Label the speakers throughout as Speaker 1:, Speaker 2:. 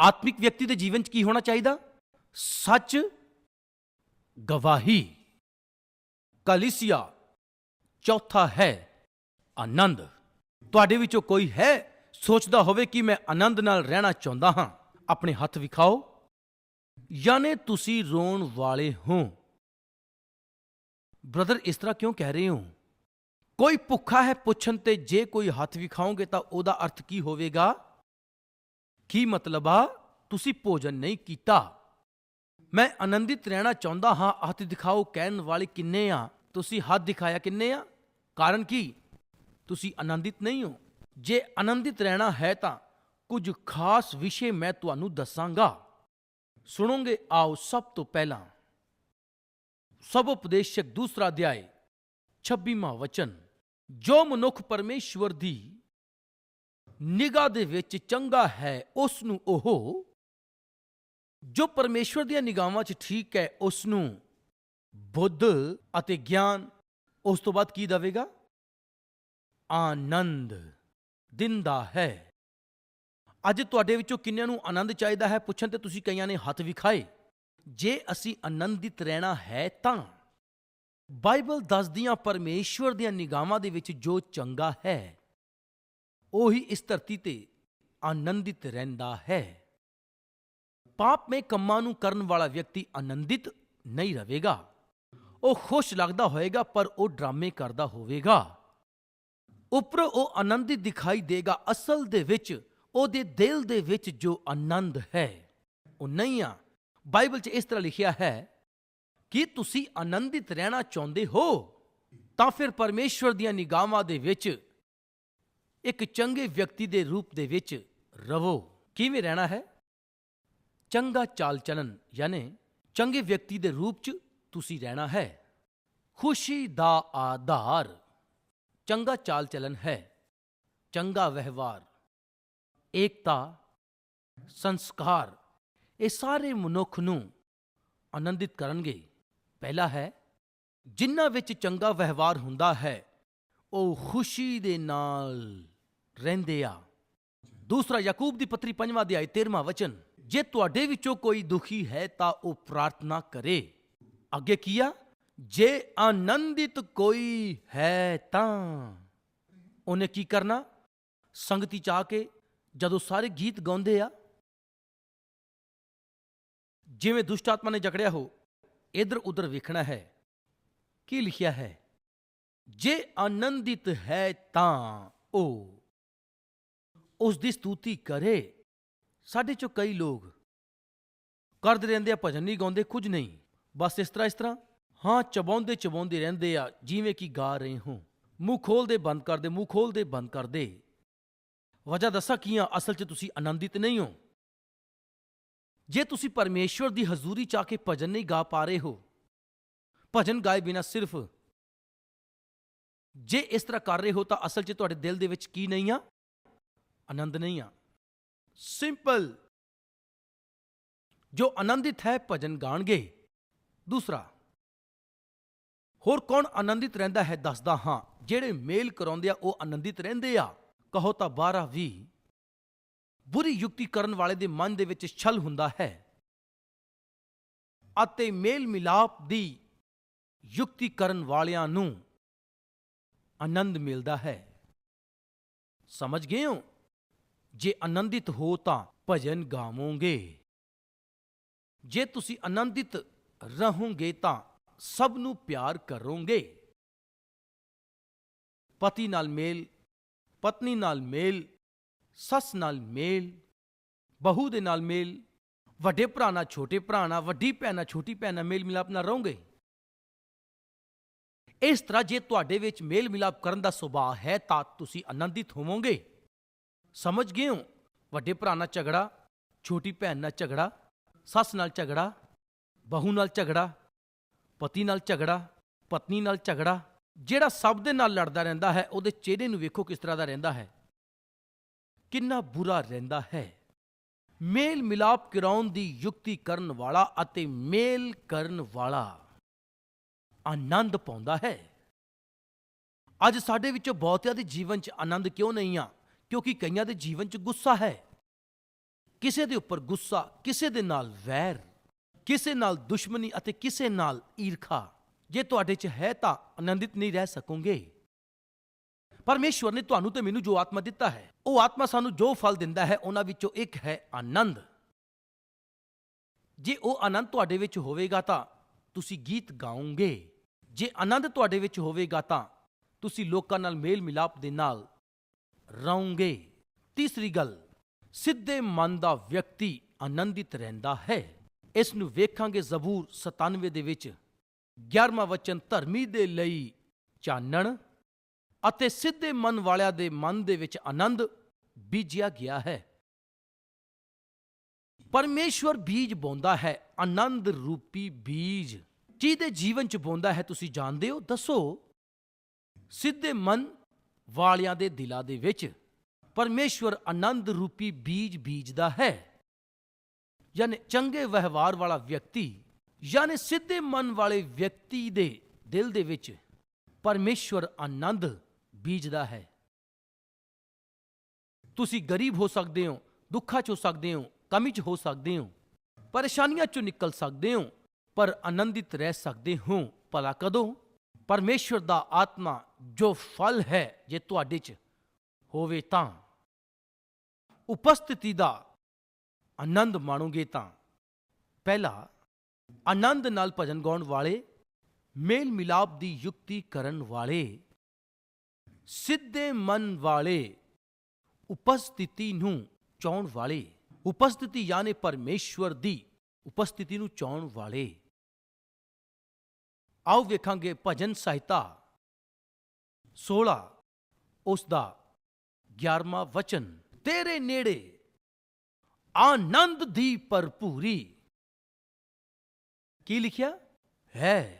Speaker 1: ਆਤਮਿਕ ਵਿਅਕਤੀ ਦੇ ਜੀਵਨ 'ਚ ਕੀ ਹੋਣਾ ਚਾਹੀਦਾ? ਸੱਚ, ਗਵਾਹੀ। ਕਲੀਸਿਆ, ਚੌਥਾ ਹੈ, ਆਨੰਦ। ਤੁਹਾਡੇ ਵਿੱਚੋਂ ਕੋਈ ਹੈ? ਸੋਚਦਾ ਹੋਵੇ ਕਿ ਮੈਂ ਆਨੰਦ ਨਾਲ ਰਹਿਣਾ ਚਾਹੁੰਦਾ ਹਾਂ। ਆਪਣੇ ਹੱਥ ਵਿਖਾਓ। ਯਾਨੀ ਤੁਸੀਂ ਰੋਣ ਵਾਲੇ ਹੋ। ਬ੍ਰਦਰ, ਇਸ ਤਰ੍ਹਾਂ ਕਿਉਂ ਕਹਿ ਰਹੇ ਹੋ? ਕੋਈ ਭੁੱਖਾ ਹੈ ਪੁੱਛਣ ਤੇ ਜੇ ਕੋਈ ਹੱਥ ਵਿਖਾਓਗੇ ਤਾਂ ਉਹਦਾ ਅਰਥ ਕੀ ਹੋਵੇਗਾ? ਕੀ ਮਤਲਬ ਆ? ਤੁਸੀਂ ਭੋਜਨ ਨਹੀਂ ਕੀਤਾ। ਮੈਂ ਆਨੰਦਿਤ ਰਹਿਣਾ ਚਾਹੁੰਦਾ ਹਾਂ ਹੱਥ ਦਿਖਾਓ ਕਹਿਣ ਵਾਲੇ ਕਿੰਨੇ ਆ? ਤੁਸੀਂ ਹੱਥ ਦਿਖਾਇਆ ਕਿੰਨੇ ਆ? ਕਾਰਨ ਕੀ? ਤੁਸੀਂ ਆਨੰਦਿਤ ਨਹੀਂ ਹੋ। ਜੇ ਆਨੰਦਿਤ ਰਹਿਣਾ ਹੈ ਤਾਂ ਕੁਝ ਖਾਸ ਵਿਸ਼ੇ ਮੈਂ ਤੁਹਾਨੂੰ ਦੱਸਾਂਗਾ। ਸੁਣੋਗੇ, ਆਓ ਸਭ ਤੋਂ ਪਹਿਲਾਂ। ਸਭ ਉਪਦੇਸ਼ਕ ਦੂਸਰਾ ਅਧਿਆਇ 26ਵਾਂ ਵਚਨ, ਜੋ ਮਨੁੱਖ ਪਰਮੇਸ਼ਵਰ ਦੀ ਨਿਗਾਹ ਦੇ ਵਿੱਚ ਚੰਗਾ ਹੈ ਉਸ ਨੂੰ ਉਹ ਜੋ ਪਰਮੇਸ਼ਵਰ ਦੀਆਂ ਨਿਗਾਹਾਂ 'ਚ ਠੀਕ ਹੈ ਉਸ ਨੂੰ ਬੁੱਧ ਅਤੇ ਗਿਆਨ ਉਸ ਤੋਂ ਬਾਅਦ ਕੀ ਦਵੇਗਾ? ਆਨੰਦ ਦਿੰਦਾ ਹੈ। ਅੱਜ ਤੁਹਾਡੇ ਵਿੱਚੋਂ ਕਿੰਨਿਆਂ ਨੂੰ ਆਨੰਦ ਚਾਹੀਦਾ ਹੈ? ਪੁੱਛਣ ਤੇ ਤੁਸੀਂ ਕਈਆਂ ਨੇ ਹੱਥ ਵਿਖਾਏ ਜੇ ਅਸੀਂ ਆਨੰਦਿਤ ਰਹਿਣਾ ਹੈ ਤਾਂ ਬਾਈਬਲ ਦੱਸਦੀਆਂ ਪਰਮੇਸ਼ਵਰ ਦੀਆਂ ਨਿਗਾਹਾਂ ਦੇ ਵਿੱਚ ਜੋ ਚੰਗਾ ਹੈ ਉਹੀ ਇਸ ਧਰਤੀ ਤੇ ਆਨੰਦਿਤ ਰਹਿੰਦਾ ਹੈ। ਪਾਪ ਮੇ ਕੰਮਾਂ ਨੂੰ ਕਰਨ ਵਾਲਾ ਵਿਅਕਤੀ ਆਨੰਦਿਤ ਨਹੀਂ ਰਹੇਗਾ। ਉਹ ਖੁਸ਼ ਲੱਗਦਾ ਹੋਏਗਾ, ਪਰ ਉਹ ਡਰਾਮੇ ਕਰਦਾ ਹੋਵੇਗਾ। ਉੱਪਰ ਉਹ ਆਨੰਦਿਤ ਦਿਖਾਈ ਦੇਗਾ, ਅਸਲ ਦੇ ਵਿੱਚ, ਉਹਦੇ ਦਿਲ ਦੇ ਵਿੱਚ ਜੋ ਆਨੰਦ ਹੈ। ਉਹ ਨਹੀਂ ਆ। ਬਾਈਬਲ 'ਚ ਇਸ ਤਰ੍ਹਾਂ ਲਿਖਿਆ ਹੈ, ਕਿ ਤੁਸੀਂ ਆਨੰਦਿਤ ਰਹਿਣਾ ਚਾਹੁੰਦੇ ਹੋ? ਤਾਂ ਫਿਰ ਪਰਮੇਸ਼ਵਰ ਦੀਆਂ ਨਿਗਾਹਾਂ ਦੇ ਵਿੱਚ ਇੱਕ ਚੰਗੇ ਵਿਅਕਤੀ ਦੇ ਰੂਪ ਦੇ ਵਿੱਚ ਰਵੋ। ਕਿਵੇਂ ਰਹਿਣਾ ਹੈ? ਚੰਗਾ ਚਾਲ ਚਲਨ ਯਾਨੀ ਚੰਗੇ ਵਿਅਕਤੀ ਦੇ ਰੂਪ 'ਚ ਤੁਸੀਂ ਰਹਿਣਾ ਹੈ। ਖੁਸ਼ੀ ਦਾ ਆਧਾਰ। ਚੰਗਾ ਚਾਲ ਚਲਨ ਹੈ। ਚੰਗਾ ਵਿਵਹਾਰ। ਏਕਤਾ। ਸੰਸਕਾਰ। ਇਹ ਸਾਰੇ ਮਨੁੱਖ ਨੂੰ ਆਨੰਦਿਤ ਕਰਨਗੇ। ਪਹਿਲਾ ਹੈ ਜਿਨ੍ਹਾਂ ਵਿੱਚ ਚੰਗਾ ਵਿਵਹਾਰ ਹੁੰਦਾ ਹੈ, ਉਹ ਖੁਸ਼ੀ ਦੇ ਨਾਲ ਰਹਿੰਦੇ ਆ। ਦੂਸਰਾ ਯਾਕੂਬ ਦੀ ਪੱਤਰੀ ਪੰਜਵਾਂ ਅਧਿਆਇ 13ਵਾਂ ਵਚਨ, ਜੇ ਤੁਹਾਡੇ ਵਿੱਚੋਂ ਕੋਈ ਦੁਖੀ ਹੈ ਤਾਂ ਉਹ ਪ੍ਰਾਰਥਨਾ ਕਰੇ। ਅੱਗੇ ਕੀ ਆ? ਜੇ ਆਨੰਦਿਤ ਕੋਈ ਹੈ ਤਾਂ ਉਹਨੇ ਕੀ ਕਰਨਾ? ਸੰਗਤੀ ਚ ਆ ਕੇ ਜਦੋਂ ਸਾਰੇ ਗੀਤ ਗਾਉਂਦੇ ਆ, ਜਿਵੇਂ ਦੁਸ਼ਟ ਆਤਮਾ ਨੇ ਜਕੜਿਆ ਹੋ, ਇਧਰ ਉਧਰ ਵੇਖਣਾ ਹੈ। ਕੀ ਲਿਖਿਆ ਹੈ? ਜੇ ਆਨੰਦਿਤ ਹੈ ਤਾਂ ਉਹ ਉਸ ਦੀ ਸਤੂਤੀ ਕਰੇ। ਸਾਡੇ ਚੋਂ ਕਈ ਲੋਕ ਕਰਦੇ ਰਹਿੰਦੇ ਆ, ਭਜਨ ਨਹੀਂ ਗਾਉਂਦੇ, ਕੁਝ ਨਹੀਂ। ਬਸ ਇਸ ਤਰ੍ਹਾਂ ਇਸ ਤਰ੍ਹਾਂ। ਹਾਂ, ਚਬਾਉਂਦੇ ਚਬਾਉਂਦੇ ਰਹਿੰਦੇ ਆ, ਜਿਵੇਂ ਕਿ ਗਾ ਰਹੇ ਹੋ। ਮੂੰਹ ਖੋਲਦੇ, ਬੰਦ ਕਰਦੇ, ਮੂੰਹ ਖੋਲਦੇ, ਬੰਦ ਕਰਦੇ। ਵਜ੍ਹਾ ਦੱਸਾਂ ਕੀ ਆ, ਅਸਲ 'ਚ ਤੁਸੀਂ ਆਨੰਦਿਤ ਨਹੀਂ ਹੋ। ਜੇ ਤੁਸੀਂ ਪਰਮੇਸ਼ਵਰ ਦੀ ਹਜ਼ੂਰੀ ਚ ਆ ਕੇ ਭਜਨ ਨਹੀਂ ਗਾ ਪਾ ਰਹੇ ਹੋ, ਭਜਨ ਗਾਏ ਬਿਨਾ ਸਿਰਫ ਜੇ ਇਸ ਤਰ੍ਹਾਂ ਕਰ ਰਹੇ ਹੋ ਤਾਂ ਅਸਲ 'ਚ ਤੁਹਾਡੇ ਦਿਲ ਦੇ ਵਿੱਚ ਕੀ ਨਹੀਂ ਆ? ਆਨੰਦ ਨਹੀਂ ਆ। ਸਿੰਪਲ ਜੋ ਆਨੰਦਿਤ ਹੈ, ਭਜਨ ਗਾਣਗੇ। ਦੂਸਰਾ, ਹੋਰ ਕੌਣ ਆਨੰਦਿਤ ਰਹਿੰਦਾ ਹੈ, ਦੱਸਦਾ ਹਾਂ। ਜਿਹੜੇ ਮੇਲ ਕਰਾਉਂਦੇ ਆ, ਉਹ ਆਨੰਦਿਤ ਰਹਿੰਦੇ ਆ। ਕਹੋ ਤਾਂ 12 20 ਬੁਰੀ ਯੁਕਤੀ ਕਰਨ ਵਾਲੇ ਦੇ ਮਨ ਦੇ ਵਿੱਚ ਛਲ ਹੁੰਦਾ ਹੈ। ਅਤੇ ਮੇਲ ਮਿਲਾਪ ਦੀ ਯੁਕਤੀ ਕਰਨ ਵਾਲਿਆਂ ਨੂੰ ਆਨੰਦ ਮਿਲਦਾ ਹੈ। ਸਮਝ ਗਏ ਹੋ? ਜੇ ਆਨੰਦਿਤ ਹੋ ਤਾਂ ਭਜਨ ਗਾਵੋਗੇ। ਜੇ ਤੁਸੀਂ ਆਨੰਦਿਤ ਰਹੋਗੇ ਤਾਂ ਸਭ ਨੂੰ ਪਿਆਰ ਕਰੋਗੇ। ਪਤੀ ਨਾਲ ਮੇਲ, ਪਤਨੀ ਨਾਲ ਮੇਲ, ਸੱਸ ਨਾਲ ਮੇਲ, ਬਹੂ ਦੇ ਨਾਲ ਮੇਲ, ਵੱਡੇ ਭਰਾ ਨਾਲ ਛੋਟੇ ਭਰਾ ਨਾਲ, ਵੱਡੀ ਭੈਣ ਨਾਲ ਛੋਟੀ ਭੈਣ ਨਾਲ ਮੇਲ ਮਿਲਾਪ ਨਾਲ ਰਹੋਗੇ ਇਸ ਤਰ੍ਹਾਂ ਜੇ ਤੁਹਾਡੇ ਵਿੱਚ ਮੇਲ ਮਿਲਾਪ ਕਰਨ ਦਾ ਸੁਭਾਅ ਹੈ ਤਾਂ ਤੁਸੀਂ ਆਨੰਦਿਤ ਹੋਵੋਗੇ। ਸਮਝ ਗਏ ਹੋ? ਵੱਡੇ ਭਰਾ ਨਾਲ ਝਗੜਾ, ਛੋਟੀ ਭੈਣ ਨਾਲ ਝਗੜਾ, ਸੱਸ ਨਾਲ ਝਗੜਾ, ਬਹੂ ਨਾਲ ਝਗੜਾ, ਪਤੀ ਨਾਲ ਝਗੜਾ, ਪਤਨੀ ਨਾਲ ਝਗੜਾ, ਜਿਹੜਾ ਸਭ ਦੇ ਨਾਲ ਲੜਦਾ ਰਹਿੰਦਾ ਹੈ, ਉਹਦੇ ਚਿਹਰੇ ਨੂੰ ਵੇਖੋ ਕਿਸ ਤਰ੍ਹਾਂ ਦਾ ਰਹਿੰਦਾ ਹੈ। ਕਿੰਨਾ ਬੁਰਾ ਰਹਿੰਦਾ ਹੈ। ਮੇਲ ਮਿਲਾਪ ਕਰਾਉਣ ਦੀ ਯੁਕਤੀ ਕਰਨ ਵਾਲਾ ਅਤੇ ਮੇਲ ਕਰਨ ਵਾਲਾ ਆਨੰਦ ਪਾਉਂਦਾ ਹੈ। ਅੱਜ ਸਾਡੇ ਵਿੱਚੋਂ ਬਹੁਤਿਆਂ ਦੇ ਜੀਵਨ 'ਚ ਆਨੰਦ ਕਿਉਂ ਨਹੀਂ ਆ? ਕਿਉਂਕਿ ਕਈਆਂ ਦੇ ਜੀਵਨ 'ਚ ਗੁੱਸਾ ਹੈ। ਕਿਸੇ ਦੇ ਉੱਪਰ ਗੁੱਸਾ, ਕਿਸੇ ਦੇ ਨਾਲ ਵੈਰ, ਕਿਸੇ ਨਾਲ ਦੁਸ਼ਮਣੀ ਅਤੇ ਕਿਸੇ ਨਾਲ ਈਰਖਾ। ਜੇ ਤੁਹਾਡੇ 'ਚ ਹੈ ਤਾਂ ਆਨੰਦਿਤ ਨਹੀਂ ਰਹਿ ਸਕੋਗੇ। ਪਰਮੇਸ਼ਵਰ ਨੇ ਤੁਹਾਨੂੰ ਤੇ ਮੈਨੂੰ ਜੋ ਆਤਮਾ ਦਿੱਤਾ ਹੈ, ਉਹ ਆਤਮਾ ਸਾਨੂੰ ਜੋ ਫਲ ਦਿੰਦਾ ਹੈ, ਉਹਨਾਂ ਵਿੱਚੋਂ ਇੱਕ ਹੈ ਆਨੰਦ। ਜੇ ਉਹ ਆਨੰਦ ਤੁਹਾਡੇ ਵਿੱਚ ਹੋਵੇਗਾ ਤਾਂ ਤੁਸੀਂ ਗੀਤ ਗਾਓਗੇ। ਜੇ ਆਨੰਦ ਤੁਹਾਡੇ ਵਿੱਚ ਹੋਵੇਗਾ ਤਾਂ ਤੁਸੀਂ ਲੋਕਾਂ ਨਾਲ ਮੇਲ ਮਿਲਾਪ ਦੇ ਨਾਲ ਰਹੋਗੇ। ਤੀਸਰੀ ਗੱਲ, ਸਿੱਧੇ ਮਨ ਦਾ ਵਿਅਕਤੀ ਆਨੰਦਿਤ ਰਹਿੰਦਾ ਹੈ। ਇਸ ਨੂੰ ਵੇਖਾਂਗੇ ਜ਼ਬੂਰ 97 ਦੇ ਵਿੱਚ। 11ਵਾਂ ਵਚਨ, ਧਰਮੀ ਦੇ ਲਈ ਚਾਨਣ ਅਤੇ ਸਿੱਧੇ ਮਨ ਵਾਲਿਆਂ ਦੇ ਮਨ ਦੇ ਵਿੱਚ ਆਨੰਦ ਬੀਜਿਆ ਗਿਆ ਹੈ। ਪਰਮੇਸ਼ਵਰ ਬੀਜ ਬੋਂਦਾ ਹੈ, ਆਨੰਦ ਰੂਪੀ ਬੀਜ। ਜਿਹਦੇ ਜੀਵਨ ਚ ਬੋਂਦਾ ਹੈ, ਤੁਸੀਂ ਜਾਣਦੇ ਹੋ? ਦੱਸੋ। ਸਿੱਧੇ ਮਨ ਵਾਲਿਆਂ ਦੇ ਦਿਲਾਂ ਦੇ ਵਿੱਚ ਪਰਮੇਸ਼ਵਰ ਆਨੰਦ ਰੂਪੀ ਬੀਜ ਬੀਜਦਾ ਹੈ। ਯਾਨੀ ਚੰਗੇ ਵਿਵਹਾਰ ਵਾਲਾ ਵਿਅਕਤੀ, ਯਾਨੀ ਸਿੱਧੇ ਮਨ ਵਾਲੇ ਵਿਅਕਤੀ ਦੇ ਦਿਲ ਦੇ ਵਿੱਚ ਪਰਮੇਸ਼ਵਰ ਆਨੰਦ ਬੀਜਦਾ ਹੈ। ਤੁਸੀਂ ਗਰੀਬ ਹੋ ਸਕਦੇ ਹੋ, ਦੁੱਖਾਂ 'ਚ ਹੋ ਸਕਦੇ ਹੋ, ਕਮੀ 'ਚ ਹੋ ਸਕਦੇ ਹੋ, ਪਰੇਸ਼ਾਨੀਆਂ 'ਚੋਂ ਨਿਕਲ ਸਕਦੇ ਹੋ, ਪਰ ਆਨੰਦਿਤ ਰਹਿ ਸਕਦੇ ਹੋ, ਭਲਾ ਕਦੋਂ? ਪਰਮੇਸ਼ਵਰ ਦਾ ਆਤਮਾ ਜੋ ਫਲ ਹੈ ਜੇ ਤੁਹਾਡੇ 'ਚ ਹੋਵੇ ਤਾਂ। ਉਪਸਥਿਤੀ ਦਾ ਆਨੰਦ ਮਾਣੋਗੇ ਤਾਂ। ਪਹਿਲਾ, ਆਨੰਦ ਨਾਲ ਭਜਨ ਗਾਉਣ ਵਾਲੇ ਮੇਲ ਮਿਲਾਪ ਦੀ ਯੁਕਤੀ ਕਰਨ ਵਾਲੇ, ਸਿੱਧੇ ਮਨ ਵਾਲੇ ਉਪਸਥਿਤੀ ਨੂੰ ਚਾਉਣ ਵਾਲੇ। ਉਪਸਥਿਤੀ ਯਾਨੀ ਪਰਮੇਸ਼ਵਰ ਦੀ ਉਪਸਥਿਤੀ ਨੂੰ ਚਾਉਣ ਵਾਲੇ। ਆਓ ਵੇਖਾਂਗੇ ਭਜਨ ਸਹਾਇਤਾ 16 ਉਸ ਦਾ 11ਵਾਂ ਵਚਨ, ਤੇਰੇ ਨੇੜੇ ਆਨੰਦ ਦੀ ਭਰਪੂਰੀ। ਕੀ ਲਿਖਿਆ? ਹੈ।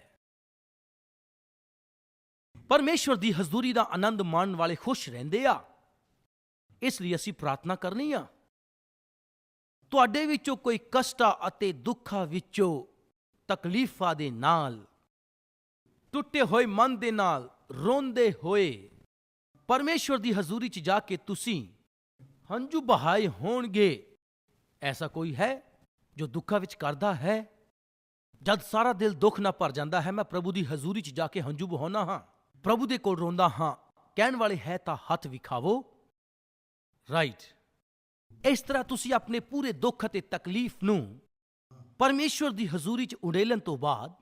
Speaker 1: ਪਰਮੇਸ਼ਵਰ ਦੀ ਹਜ਼ੂਰੀ ਦਾ ਆਨੰਦ ਮਾਣਨ ਵਾਲੇ ਖੁਸ਼ ਰਹਿੰਦੇ ਆ। ਇਸ ਲਈ ਅਸੀਂ ਪ੍ਰਾਰਥਨਾ ਕਰਨੀ ਆ। ਤੁਹਾਡੇ ਵਿੱਚੋਂ ਕੋਈ ਕਸ਼ਟਾਂ ਅਤੇ ਦੁੱਖਾਂ ਵਿੱਚੋਂ ਤਕਲੀਫਾਂ ਦੇ ਨਾਲ ਟੁੱਟੇ ਹੋਏ ਮਨ ਦੇ ਨਾਲ ਰੋਂਦੇ ਹੋਏ ਪਰਮੇਸ਼ਵਰ ਦੀ ਹਜ਼ੂਰੀ 'ਚ ਜਾ ਕੇ ਤੁਸੀਂ ਹੰਝੂ ਬਹਾਏ ਹੋਣਗੇ। ਐਸਾ ਕੋਈ ਹੈ ਜੋ ਦੁੱਖਾਂ ਵਿੱਚ ਕਰਦਾ ਹੈ? ਜਦ ਸਾਰਾ ਦਿਲ ਦੁੱਖ ਨਾਲ ਭਰ ਜਾਂਦਾ ਹੈ, ਮੈਂ ਪ੍ਰਭੂ ਦੀ ਹਜ਼ੂਰੀ 'ਚ ਜਾ ਕੇ ਹੰਝੂ ਬਹਾਉਣਾ ਹਾਂ। ਪ੍ਰਭੂ ਦੇ ਕੋਲ ਰੋਂਦਾ ਹਾਂ, ਕਹਿਣ ਵਾਲੇ ਹੈ ਤਾਂ ਹੱਥ ਵਿਖਾਵੋ। ਰਾਈਟ ਇਸ ਤਰ੍ਹਾਂ ਤੁਸੀਂ ਆਪਣੇ ਪੂਰੇ ਦੁੱਖ ਅਤੇ ਤਕਲੀਫ ਨੂੰ ਪਰਮੇਸ਼ਵਰ ਦੀ ਹਜ਼ੂਰੀ 'ਚ ਉਡੇਲਣ ਤੋਂ ਬਾਅਦ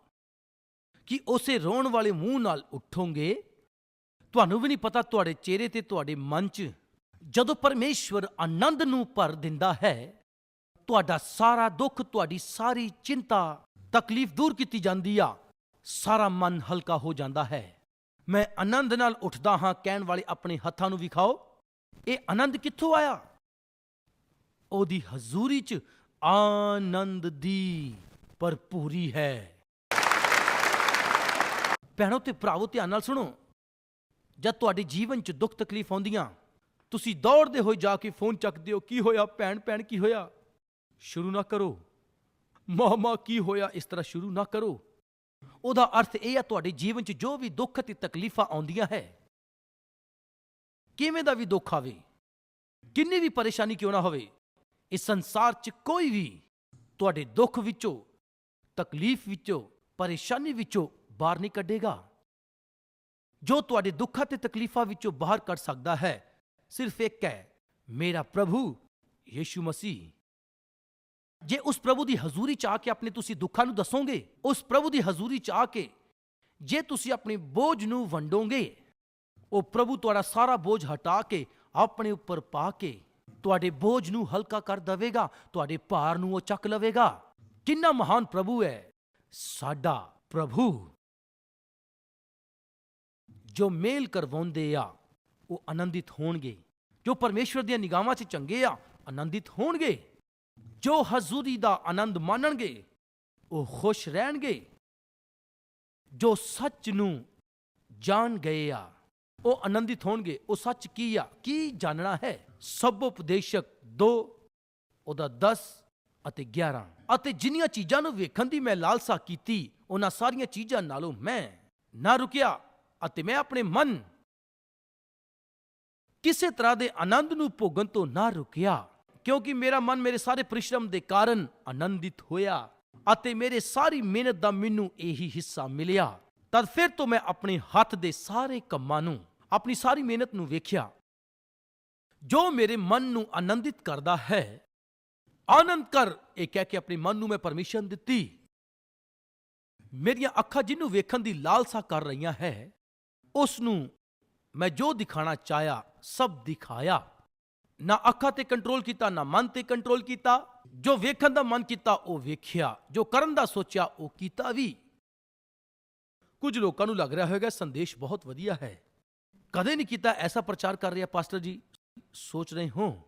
Speaker 1: ਕਿ ਉਸੇ ਰੋਣ ਵਾਲੇ ਮੂੰਹ ਨਾਲ ਉੱਠੋਗੇ? ਤੁਹਾਨੂੰ ਵੀ ਨਹੀਂ ਪਤਾ ਤੁਹਾਡੇ ਚਿਹਰੇ ਤੇ ਤੁਹਾਡੇ ਮਨ 'ਚ ਜਦੋਂ ਪਰਮੇਸ਼ਵਰ ਆਨੰਦ ਨੂੰ ਭਰ ਦਿੰਦਾ ਹੈ, ਤੁਹਾਡਾ ਸਾਰਾ ਦੁੱਖ, ਤੁਹਾਡੀ ਸਾਰੀ ਚਿੰਤਾ, ਤਕਲੀਫ ਦੂਰ ਕੀਤੀ ਜਾਂਦੀ ਆ। ਸਾਰਾ ਮਨ ਹਲਕਾ ਹੋ ਜਾਂਦਾ ਹੈ। ਮੈਂ ਆਨੰਦ ਨਾਲ ਉੱਠਦਾ ਹਾਂ, ਕਹਿਣ ਵਾਲੇ ਆਪਣੇ ਹੱਥਾਂ ਨੂੰ ਵਿਖਾਓ। ਇਹ ਆਨੰਦ ਕਿੱਥੋਂ ਆਇਆ? ਉਹਦੀ ਹਜ਼ੂਰੀ 'ਚ ਆਨੰਦ ਦੀ ਭਰਪੂਰੀ ਹੈ। ਭੈਣੋ ਤੇ ਭਰਾਵੋ, ਧਿਆਨ ਨਾਲ ਸੁਣੋ। ਜਦ ਤੁਹਾਡੇ ਜੀਵਨ 'ਚ ਦੁੱਖ ਤਕਲੀਫ ਆਉਂਦੀਆਂ, ਤੁਸੀਂ ਦੌੜਦੇ ਹੋਏ ਜਾ ਕੇ ਫੋਨ ਚੱਕਦੇ ਹੋ, ਕੀ ਹੋਇਆ ਭੈਣ ਭੈਣ ਕੀ ਹੋਇਆ? ਸ਼ੁਰੂ ਨਾ ਕਰੋ। ਮਾਮਾ ਕੀ ਹੋਇਆ? ਇਸ ਤਰ੍ਹਾਂ ਸ਼ੁਰੂ ਨਾ ਕਰੋ। ਉਹਦਾ ਅਰਥ ਇਹ ਹੈ ਤੁਹਾਡੇ ਜੀਵਨ 'ਚ ਜੋ ਵੀ ਦੁੱਖ ਤੇ ਤਕਲੀਫਾਂ ਆਉਂਦੀਆਂ ਹੈ, ਕਿਵੇਂ ਦਾ ਵੀ ਦੁੱਖ ਆਵੇ, ਕਿੰਨੀ ਵੀ ਪਰੇਸ਼ਾਨੀ ਕਿਉਂ ਨਾ ਹੋਵੇ, ਇਸ ਸੰਸਾਰ 'ਚ ਕੋਈ ਵੀ ਤੁਹਾਡੇ ਦੁੱਖ ਵਿੱਚੋਂ, ਤਕਲੀਫ ਵਿੱਚੋਂ, ਪਰੇਸ਼ਾਨੀ ਵਿੱਚੋਂ ਬਾਹਰ ਨਹੀਂ ਕੱਢੇਗਾ। ਜੋ ਤੁਹਾਡੇ ਦੁੱਖਾਂ ਤੇ ਤਕਲੀਫਾਂ ਵਿੱਚੋਂ ਬਾਹਰ ਕੱਢ ਸਕਦਾ ਹੈ, ਸਿਰਫ ਇੱਕ ਹੈ, ਮੇਰਾ ਪ੍ਰਭੂ ਯੀਸ਼ੂ ਮਸੀਹ। ਜੇ ਉਸ ਪ੍ਰਭੂ ਦੀ ਹਜ਼ੂਰੀ ਚ ਆ ਕੇ ਆਪਣੇ ਤੁਸੀਂ ਦੁੱਖਾਂ ਨੂੰ ਦੱਸੋਗੇ, ਉਸ ਪ੍ਰਭੂ ਦੀ ਹਜ਼ੂਰੀ ਚ ਆ ਕੇ ਜੇ ਤੁਸੀਂ ਆਪਣੇ ਬੋਝ ਨੂੰ ਵੰਡੋਗੇ, ਉਹ ਪ੍ਰਭੂ ਤੁਹਾਡਾ ਸਾਰਾ ਬੋਝ ਹਟਾ ਕੇ ਆਪਣੇ ਉੱਪਰ ਪਾ ਕੇ ਤੁਹਾਡੇ ਬੋਝ ਨੂੰ ਹਲਕਾ ਕਰ ਦੇਵੇਗਾ, ਤੁਹਾਡੇ ਭਾਰ ਨੂੰ ਉਹ ਚੱਕ ਲਵੇਗਾ। ਕਿੰਨਾ ਮਹਾਨ ਪ੍ਰਭੂ ਹੈ ਸਾਡਾ ਪ੍ਰਭੂ। ਜੋ ਮੇਲ ਕਰਵਾਉਂਦੇ ਆ, ਉਹ ਆਨੰਦਿਤ ਹੋਣਗੇ। ਜੋ ਪਰਮੇਸ਼ਵਰ ਦੀਆਂ ਨਿਗਾਹਾਂ 'ਚ ਚੰਗੇ ਆ, ਆਨੰਦਿਤ ਹੋਣਗੇ। ਜੋ ਹਜ਼ੂਰੀ ਦਾ ਆਨੰਦ ਮਾਣਨਗੇ, ਉਹ ਖੁਸ਼ ਰਹਿਣਗੇ। ਜੋ ਸੱਚ ਨੂੰ ਜਾਣ ਗਏ ਆ, ਉਹ ਆਨੰਦਿਤ ਹੋਣਗੇ। ਉਹ ਸੱਚ ਕੀ ਆ? ਕੀ ਜਾਣਨਾ ਹੈ? ਸਭ ਉਪਦੇਸ਼ਕ 2 ਉਹਦਾ 10 ਅਤੇ 11 ਅਤੇ ਜਿੰਨੀਆਂ ਚੀਜ਼ਾਂ ਨੂੰ ਵੇਖਣ ਦੀ ਮੈਂ ਲਾਲਸਾ ਕੀਤੀ, ਉਹਨਾਂ ਸਾਰੀਆਂ ਚੀਜ਼ਾਂ ਨਾਲੋਂ ਮੈਂ ਨਾ ਰੁਕਿਆ। ਅਤੇ ਮੈਂ ਆਪਣੇ ਮਨ ਕਿਸੇ ਤਰ੍ਹਾਂ ਦੇ ਆਨੰਦ ਨੂੰ ਭੋਗਣ ਤੋਂ ਨਾ ਰੁਕਿਆ, ਕਿਉਂਕਿ ਮੇਰਾ ਮਨ ਮੇਰੇ ਸਾਰੇ ਪਰਿਸ਼ਰਮ ਦੇ ਕਾਰਨ ਆਨੰਦਿਤ ਹੋਇਆ ਅਤੇ ਮੇਰੇ ਸਾਰੀ ਮਿਹਨਤ ਦਾ ਮੈਨੂੰ ਇਹੀ ਹਿੱਸਾ ਮਿਲਿਆ। ਤਦ ਫਿਰ ਤੋਂ ਮੈਂ ਆਪਣੇ ਹੱਥ ਦੇ ਸਾਰੇ ਕੰਮਾਂ ਨੂੰ, ਆਪਣੀ ਸਾਰੀ ਮਿਹਨਤ ਨੂੰ ਵੇਖਿਆ। ਜੋ ਮੇਰੇ ਮਨ ਨੂੰ ਆਨੰਦਿਤ ਕਰਦਾ ਹੈ, ਆਨੰਦ ਕਰ, ਇਹ ਕਹਿ ਕੇ ਆਪਣੇ ਮਨ ਨੂੰ ਮੈਂ ਪਰਮਿਸ਼ਨ ਦਿੱਤੀ। ਮੇਰੀਆਂ ਅੱਖਾਂ ਜਿਹਨੂੰ ਵੇਖਣ ਦੀ ਲਾਲਸਾ ਕਰ ਰਹੀਆਂ ਹੈ ਉਸ ਨੂੰ ਮੈਂ ਜੋ ਦਿਖਾਣਾ ਚਾਹਿਆ, ਸਭ ਦਿਖਾਇਆ। ਨਾ ਅੱਖਾਂ ਤੇ ਕੰਟਰੋਲ ਕੀਤਾ, ਨਾ ਮਨ ਤੇ ਕੰਟਰੋਲ ਕੀਤਾ। ਜੋ ਵੇਖਣ ਦਾ ਮਨ ਕੀਤਾ, ਉਹ ਵੇਖਿਆ। ਜੋ ਕਰਨ ਦਾ ਸੋਚਿਆ, ਉਹ ਕੀਤਾ ਵੀ। ਕੁਝ ਲੋਕਾਂ ਨੂੰ ਲੱਗ ਰਿਹਾ ਹੋਵੇਗਾ, ਸੰਦੇਸ਼ ਬਹੁਤ ਵਧੀਆ ਹੈ। ਕਦੇ ਨਹੀਂ ਕੀਤਾ ਐਸਾ ਪ੍ਰਚਾਰ ਕਰ ਰਿਹਾ ਪਾਸਟਰ ਜੀ। ਸੋਚ ਰਹੇ ਹੋ।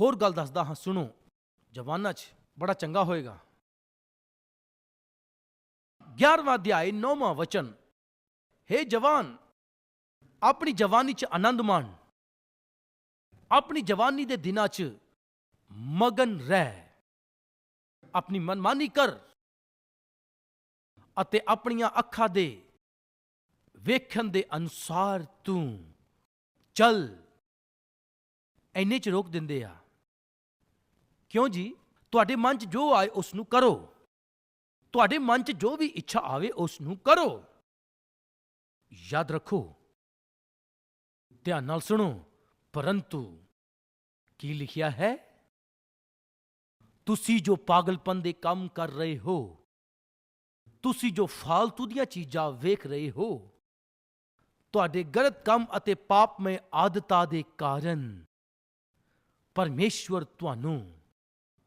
Speaker 1: ਹੋਰ ਗੱਲ ਦੱਸਦਾ ਹਾਂ, ਸੁਣੋ। ਜਵਾਨਾਂ 'ਚ ਬੜਾ ਚੰਗਾ ਹੋਏਗਾ। 11ਵਾਂ ਅਧਿਆਇ 9ਵਾਂ ਵਚਨ। हे ਜਵਾਨ, ਆਪਣੀ ਜਵਾਨੀ 'ਚ ਆਨੰਦ ਮਾਣ। ਆਪਣੀ ਜਵਾਨੀ ਦੇ ਦਿਨਾਂ 'ਚ ਮਗਨ ਰਹਿ। ਆਪਣੀ ਮਨਮਾਨੀ ਕਰ ਅਤੇ ਆਪਣੀਆਂ ਅੱਖਾਂ ਦੇ ਵੇਖਣ ਦੇ ਅਨੁਸਾਰ ਤੂੰ ਚੱਲ। ਇੰਨੇ ਚ ਰੋਕ ਦਿੰਦੇ ਆ। ਕਿਉਂ ਜੀ? ਤੁਹਾਡੇ ਮਨ 'ਚ ਜੋ ਆਏ ਉਸ ਨੂੰ ਕਰੋ। ਤੁਹਾਡੇ ਮਨ 'ਚ ਜੋ ਵੀ ਇੱਛਾ ਆਵੇ ਉਸ ਨੂੰ ਕਰੋ। ਯਾਦ ਰੱਖੋ। ਧਿਆਨ ਨਾਲ ਸੁਣੋ। ਪਰੰਤੂ ਕੀ ਲਿਖਿਆ ਹੈ? ਤੁਸੀਂ ਜੋ ਪਾਗਲਪਨ ਦੇ ਕੰਮ ਕਰ ਰਹੇ ਹੋ, ਤੁਸੀਂ ਜੋ ਫਾਲਤੂ ਦੀਆਂ ਚੀਜ਼ਾਂ ਵੇਖ ਰਹੇ ਹੋ, ਤੁਹਾਡੇ ਗਲਤ ਕੰਮ ਅਤੇ ਪਾਪਮय ਆਦਤਾਂ ਦੇ ਕਾਰਨ ਪਰਮੇਸ਼ਵਰ ਤੁਹਾਨੂੰ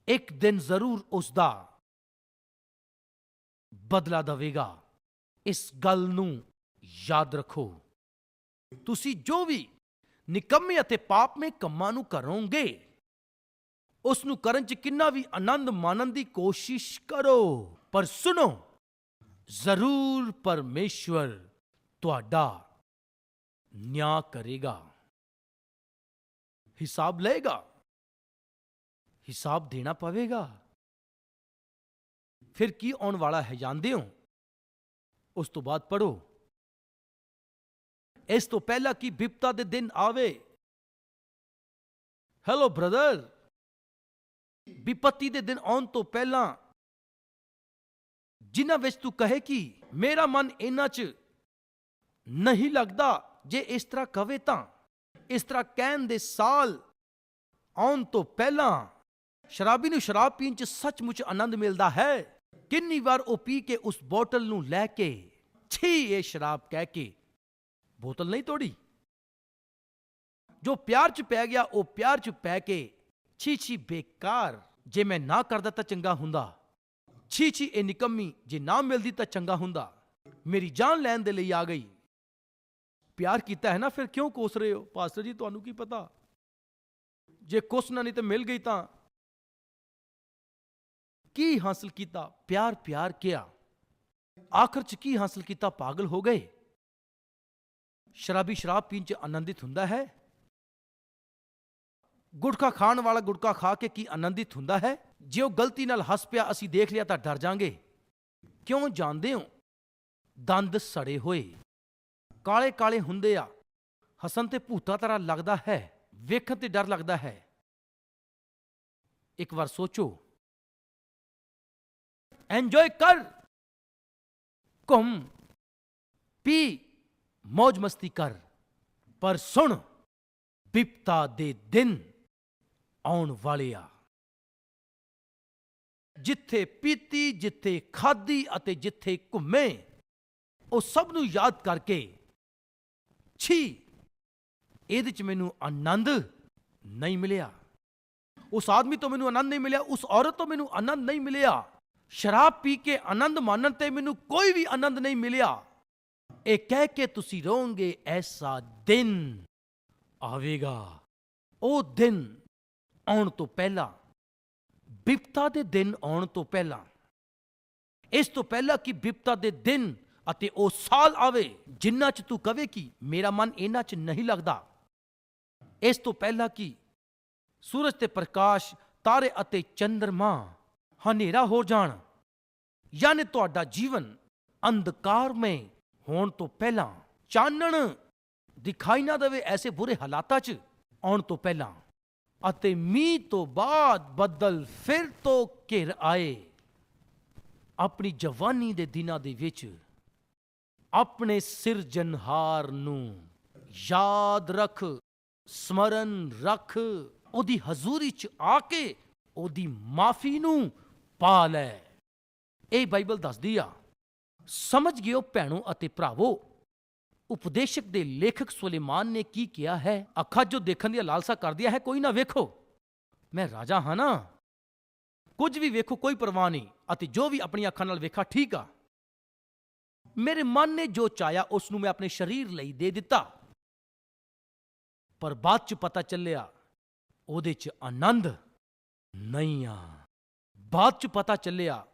Speaker 1: ਇੱਕ ਦਿਨ ਜ਼ਰੂਰ ਉਸ ਦਾ ਬਦਲਾ ਦੇਵੇਗਾ। ਇਸ ਗੱਲ ਨੂੰ ਯਾਦ ਰੱਖੋ। ਤੁਸੀਂ ਜੋ ਵੀ ਨਿਕੰਮੇ ਅਤੇ ਪਾਪਮੇ ਕੰਮਾਂ ਨੂੰ ਕਰੋਗੇ ਉਸ ਨੂੰ ਕਰਨ ਚ ਕਿੰਨਾ ਵੀ ਆਨੰਦ ਮਾਣਨ ਦੀ ਕੋਸ਼ਿਸ਼ ਕਰੋ। ਪਰ ਸੁਣੋ, ਜ਼ਰੂਰ ਪਰਮੇਸ਼ਵਰ ਤੁਹਾਡਾ ਨਿਆਂ ਕਰੇਗਾ। ਹਿਸਾਬ ਲਏਗਾ। ਹਿਸਾਬ ਦੇਣਾ ਪਵੇਗਾ। ਫਿਰ ਕੀ ਆਉਣ ਵਾਲਾ ਹੈ, ਜਾਣਦੇ ਹੋ? ਉਸ ਤੋਂ ਬਾਅਦ ਪੜੋ ਇਸ ਤੋਂ ਪਹਿਲਾਂ ਕਿ ਵਿਪਤਾ ਦੇ ਦਿਨ ਆਵੇ। ਹੈਲੋ ਬ੍ਰਦਰ ਵਿਪਤੀ ਦੇ ਦਿਨ ਆਉਣ ਤੋਂ ਪਹਿਲਾਂ ਜਿਨ੍ਹਾਂ ਵਿੱਚ ਤੂੰ ਕਹੇ ਕਿ ਮੇਰਾ ਮਨ ਇਹਨਾਂ 'ਚ ਨਹੀਂ ਲੱਗਦਾ, ਜੇ ਇਸ ਤਰ੍ਹਾਂ ਕਵੇ ਤਾਂ, ਇਸ ਤਰ੍ਹਾਂ ਕਹਿਣ ਦੇ ਸਾਲ ਆਉਣ ਤੋਂ ਪਹਿਲਾਂ ਸ਼ਰਾਬੀ ਨੂੰ ਸ਼ਰਾਬ ਪੀਣ 'ਚ ਸੱਚਮੁੱਚ ਆਨੰਦ ਮਿਲਦਾ ਹੈ। ਕਿੰਨੀ ਵਾਰ ਉਹ ਪੀ ਕੇ ਉਸ ਬੋਟਲ ਨੂੰ ਲੈ ਕੇ ਛੀ ਇਹ ਸ਼ਰਾਬ ਕਹਿ ਕੇ ਬੋਤਲ ਨਹੀਂ ਤੋੜੀ। ਜੋ ਪਿਆਰ 'ਚ ਪੈ ਗਿਆ, ਉਹ ਪਿਆਰ 'ਚ ਪੈ ਕੇ ਛੀ ਛੀ ਬੇਕਾਰ, ਜੇ ਮੈਂ ਨਾ ਕਰਦਾ ਤਾਂ ਚੰਗਾ ਹੁੰਦਾ। ਛੀ ਛੀ ਇਹ ਨਿਕੰਮੀ, ਜੇ ਨਾ ਮਿਲਦੀ ਤਾਂ ਚੰਗਾ ਹੁੰਦਾ। ਮੇਰੀ ਜਾਨ ਲੈਣ ਦੇ ਲਈ ਆ ਗਈ। ਪਿਆਰ ਕੀਤਾ ਹੈ ਨਾ, ਫਿਰ ਕਿਉਂ ਕੋਸ ਰਹੇ ਹੋ? ਪਾਸਟਰ ਜੀ, ਤੁਹਾਨੂੰ ਕੀ ਪਤਾ? ਜੇ ਕੋਸਣਾ ਨਹੀਂ ਤਾਂ ਮਿਲ ਗਈ ਤਾਂ। ਕੀ ਹਾਸਲ ਕੀਤਾ? ਪਿਆਰ ਪਿਆਰ ਕਿਆ? ਆਖਰ ਚ ਕੀ ਹਾਸਲ ਕੀਤਾ? ਪਾਗਲ ਹੋ ਗਏ। ਸ਼ਰਾਬੀ ਸ਼ਰਾਬ ਪੀਣ ਚ ਆਨੰਦਿਤ ਹੁੰਦਾ ਹੈ? ਗੁਟਕਾ ਖਾਣ ਵਾਲਾ ਗੁਟਕਾ ਖਾ ਕੇ ਕੀ ਆਨੰਦਿਤ ਹੁੰਦਾ ਹੈ? ਜੇ ਉਹ ਗਲਤੀ ਨਾਲ ਹੱਸ ਪਿਆ, ਅਸੀਂ ਦੇਖ ਲਿਆ ਤਾਂ ਡਰ ਜਾਾਂਗੇ। ਕਿਉਂ ਜਾਣਦੇ ਹੋ? ਦੰਦ ਸੜੇ ਹੋਏ। ਕਾਲੇ ਕਾਲੇ ਹੁੰਦੇ ਆ। ਹਸਨ ਤੇ ਭੂਤਾ ਤਰ੍ਹਾਂ ਲੱਗਦਾ ਹੈ। ਵੇਖਣ ਤੇ ਡਰ ਲੱਗਦਾ ਹੈ। ਇੱਕ ਵਾਰ ਸੋਚੋ। ਐਂਜੋਏ ਕਰ। ਘੁੰਮ। ਪੀ। ਮौज ਮਸਤੀ ਕਰ, ਪਰ ਸੁਣ, ਬਿਪਤਾ ਦੇ ਦਿਨ ਆਉਣ ਵਾਲੇ ਆ। ਜਿੱਥੇ ਪੀਤੀ, ਜਿੱਥੇ ਖਾਦੀ ਅਤੇ ਜਿੱਥੇ ਘੁੰਮੇ, ਉਹ ਸਭ ਨੂੰ ਯਾਦ ਕਰਕੇ, ਛੀ, ਇਹਦੇ ਚ ਮੈਨੂੰ ਆਨੰਦ ਨਹੀਂ ਮਿਲਿਆ। ਉਸ ਆਦਮੀ ਤੋਂ ਮੈਨੂੰ ਆਨੰਦ ਨਹੀਂ ਮਿਲਿਆ, ਉਸ ਔਰਤ ਤੋਂ ਮੈਨੂੰ ਆਨੰਦ ਨਹੀਂ ਮਿਲਿਆ। ਸ਼ਰਾਬ ਪੀ ਕੇ ਆਨੰਦ ਮਾਣਨ ਤੇ ਮੈਨੂੰ ਕੋਈ ਵੀ ਆਨੰਦ ਨਹੀਂ ਮਿਲਿਆ। ਇਹ ਕਹਿ ਕੇ ਤੁਸੀਂ ਰਹੋਗੇ, ਐਸਾ ਦਿਨ ਆਵੇਗਾ। ਉਹ ਦਿਨ ਆਉਣ ਤੋਂ ਪਹਿਲਾਂ, ਬਿਪਤਾ ਦੇ ਦਿਨ ਆਉਣ ਤੋਂ ਪਹਿਲਾਂ, ਇਸ ਤੋਂ ਪਹਿਲਾਂ ਕਿ ਬਿਪਤਾ ਦੇ ਦਿਨ ਅਤੇ ਉਹ ਸਾਲ ਆਵੇ, ਜਿੰਨਾ ਚ ਤੂੰ ਕਵੇ ਕਿ ਮੇਰਾ ਮਨ ਇਹਨਾਂ ਚ ਨਹੀਂ ਲੱਗਦਾ। ਇਸ ਤੋਂ ਪਹਿਲਾਂ ਕਿ ਸੂਰਜ ਤੇ ਪ੍ਰਕਾਸ਼, ਤਾਰੇ ਅਤੇ ਚੰਦਰਮਾ ਹਨੇਰਾ ਹੋ ਜਾਣ, ਯਾਨੀ ਤੁਹਾਡਾ ਜੀਵਨ ਅੰਧਕਾਰਮय ਹੋਣ ਤੋਂ ਪਹਿਲਾਂ ਚਾਨਣ ਦਿਖਾਈ ਨਾ ਦੇਵੇ ਐਸੇ ਬੁਰੇ ਹਾਲਾਤਾਂ 'ਚ ਆਉਣ ਤੋਂ ਪਹਿਲਾਂ ਅਤੇ ਮੀਂਹ ਤੋਂ ਬਾਅਦ ਬੱਦਲ ਫਿਰ ਤੋਂ ਘਿਰ ਆਏ। ਆਪਣੀ ਜਵਾਨੀ ਦੇ ਦਿਨਾਂ ਦੇ ਵਿੱਚ ਆਪਣੇ ਸਿਰਜਣਹਾਰ ਨੂੰ ਯਾਦ ਰੱਖ, ਸਮਰਨ ਰੱਖ, ਉਹਦੀ ਹਜ਼ੂਰੀ ਚ ਆ ਕੇ ਉਹਦੀ ਮਾਫੀ ਨੂੰ ਪਾ ਲੈ। ਇਹ ਬਾਈਬਲ ਦੱਸਦੀ ਆ ਸਮਝ ਗਿਓ ਭੈਣੋ ਅਤੇ ਭਰਾਵੋ। ਉਪਦੇਸ਼ਕ ਦੇ ਲੇਖਕ ਸੁਲੇਮਾਨ ਨੇ ਕੀ ਕਿਹਾ ਹੈ? ਅੱਖਾਂ ਜੋ ਦੇਖਣ ਦੀ ਲਾਲਸਾ ਕਰਦੀਆਂ ਹੈ, ਕੋਈ ਨਾ ਵੇਖੋ। ਮੈਂ ਰਾਜਾ ਹਾਂ ਨਾ। ਕੁਝ ਵੀ ਵੇਖੋ, ਕੋਈ ਪਰਵਾਹ ਨਹੀਂ ਅਤੇ ਜੋ ਵੀ ਆਪਣੀਆਂ ਅੱਖਾਂ ਨਾਲ ਵੇਖਾ, ਠੀਕ ਆ। ਮੇਰੇ ਮਨ ਨੇ ਜੋ ਚਾਇਆ ਉਸ ਨੂੰ ਮੈਂ ਆਪਣੇ ਸਰੀਰ ਲਈ ਦੇ ਦਿੱਤਾ। ਪਰ ਬਾਅਦ ਚ ਪਤਾ ਚੱਲਿਆ, ਉਹਦੇ ਚ ਆਨੰਦ ਨਹੀਂ ਆ। ਬਾਅਦ ਚ ਪਤਾ ਚੱਲਿਆ,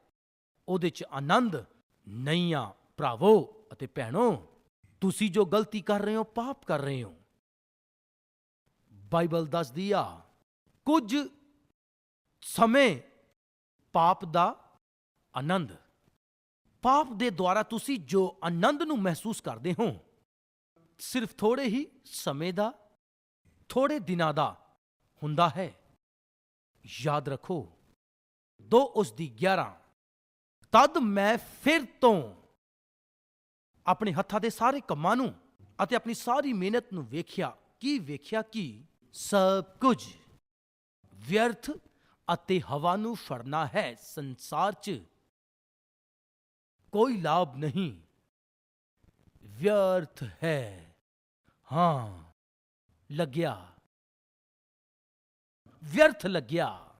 Speaker 1: ਉਹਦੇ ਚ ਆਨੰਦ ਨਹੀਂ ਆ ਭਰਾਵੋ ਅਤੇ ਭੈਣੋ, ਤੁਸੀਂ ਜੋ ਗਲਤੀ ਕਰ ਰਹੇ ਹੋ, ਪਾਪ ਕਰ ਰਹੇ ਹੋ। ਬਾਈਬਲ ਦੱਸਦੀ ਆ, ਕੁਝ ਸਮੇਂ ਪਾਪ ਦਾ ਆਨੰਦ। ਪਾਪ ਦੇ ਦੁਆਰਾ ਤੁਸੀਂ ਜੋ ਆਨੰਦ ਨੂੰ ਮਹਿਸੂਸ ਕਰਦੇ ਹੋ, ਸਿਰਫ ਥੋੜੇ ਹੀ ਸਮੇਂ ਦਾ ਥੋੜੇ ਦਿਨਾਂ ਦਾ ਹੁੰਦਾ ਹੈ। ਯਾਦ ਰੱਖੋ, ਦੋ ਉਸ ਦੀ 11 ਤਦ ਮੈਂ ਫਿਰ ਤੋਂ ਆਪਣੇ ਹੱਥਾਂ ਦੇ ਸਾਰੇ ਕੰਮਾਂ ਨੂੰ ਅਤੇ ਆਪਣੀ ਸਾਰੀ ਮਿਹਨਤ ਨੂੰ ਵੇਖਿਆ। ਕੀ ਵੇਖਿਆ? ਕਿ? ਸਭ ਕੁਝ ਵਿਅਰਥ ਅਤੇ ਹਵਾ ਨੂੰ ਫੜਨਾ ਹੈ। ਸੰਸਾਰ 'ਚ ਕੋਈ ਲਾਭ ਨਹੀਂ। ਵਿਅਰਥ ਹੈ। ਹਾਂ, ਲੱਗਿਆ। ਵਿਅਰਥ ਲੱਗਿਆ।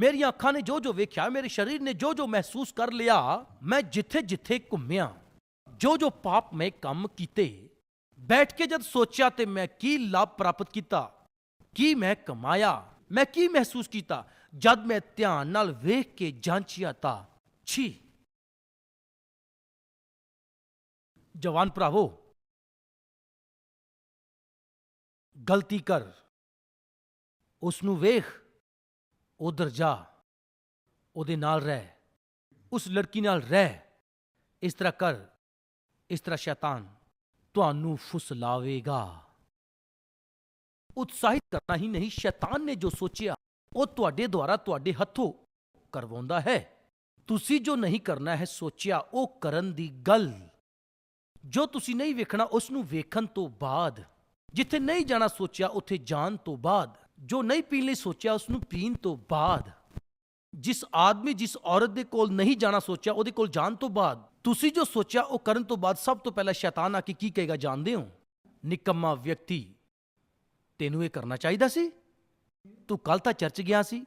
Speaker 1: ਮੇਰੀਆਂ ਅੱਖਾਂ ਨੇ ਜੋ ਜੋ ਵੇਖਿਆ ਮੇਰੇ ਸਰੀਰ ਨੇ ਜੋ ਜੋ ਮਹਿਸੂਸ ਕਰ ਲਿਆ ਮੈਂ ਜਿੱਥੇ ਜਿੱਥੇ ਘੁੰਮਿਆ ਜੋ ਜੋ ਪਾਪ ਮੈਂ ਕੰਮ ਕੀਤੇ ਬੈਠ ਕੇ ਜਦ ਸੋਚਿਆ ਤੇ ਮੈਂ ਕੀ ਲਾਭ ਪ੍ਰਾਪਤ ਕੀਤਾ ਕੀ ਮੈਂ ਕਮਾਇਆ ਮੈਂ ਕੀ ਮਹਿਸੂਸ ਕੀਤਾ ਜਦ ਮੈਂ ਧਿਆਨ ਨਾਲ ਵੇਖ ਕੇ ਜਾਂਚਿਆ ਤਾਂ ਛੀ ਜਵਾਨ ਭਰਾਵੋ ਗਲਤੀ ਕਰ ਉਸ ਨੂੰ ਵੇਖ ਉਧਰ ਜਾ, ਉਹਦੇ ਨਾਲ ਰਹਿ, ਉਸ ਲੜਕੀ ਨਾਲ ਰਹਿ, ਇਸ ਤਰ੍ਹਾਂ ਕਰ, ਇਸ ਤਰ੍ਹਾਂ ਸ਼ੈਤਾਨ ਤੁਹਾਨੂੰ ਫੁਸਲਾਵੇਗਾ ਉਤਸ਼ਾਹਿਤ ਕਰਨਾ ਹੀ ਨਹੀਂ, ਸ਼ੈਤਾਨ ਨੇ ਜੋ ਸੋਚਿਆ, ਉਹ ਤੁਹਾਡੇ ਦੁਆਰਾ ਤੁਹਾਡੇ ਹੱਥੋਂ ਕਰਵਾਉਂਦਾ ਹੈ। ਤੁਸੀਂ ਜੋ ਨਹੀਂ ਕਰਨਾ ਹੈ, ਸੋਚਿਆ ਉਹ ਕਰਨ ਦੀ ਗੱਲ। ਜੋ ਤੁਸੀਂ ਨਹੀਂ ਵੇਖਣਾ ਉਸ ਨੂੰ ਵੇਖਣ ਤੋਂ ਬਾਅਦ, ਜਿੱਥੇ ਨਹੀਂ ਜਾਣਾ ਸੋਚਿਆ, ਉੱਥੇ ਜਾਣ ਤੋਂ ਬਾਅਦ। ਜੋ ਨਹੀਂ ਪੀਣ ਲਈ ਸੋਚਿਆ ਉਸ ਨੂੰ ਪੀਣ ਤੋਂ ਬਾਅਦ, ਜਿਸ ਆਦਮੀ, ਜਿਸ ਔਰਤ ਦੇ ਕੋਲ ਨਹੀਂ ਜਾਣਾ ਸੋਚਿਆ, ਉਹਦੇ ਕੋਲ ਜਾਣ ਤੋਂ ਬਾਅਦ, ਤੁਸੀਂ ਜੋ ਸੋਚਿਆ, ਉਹ ਕਰਨ ਤੋਂ ਬਾਅਦ ਸਭ ਤੋਂ ਪਹਿਲਾਂ ਸ਼ੈਤਾਨ ਆ ਕੇ ਕੀ ਕਹੇਗਾ, ਜਾਣਦੇ ਹੋ? ਨਿਕੰਮਾ ਵਿਅਕਤੀ, ਤੈਨੂੰ ਇਹ ਕਰਨਾ ਚਾਹੀਦਾ ਸੀ? ਤੂੰ ਕੱਲ ਤਾਂ ਚਰਚ ਗਿਆ ਸੀ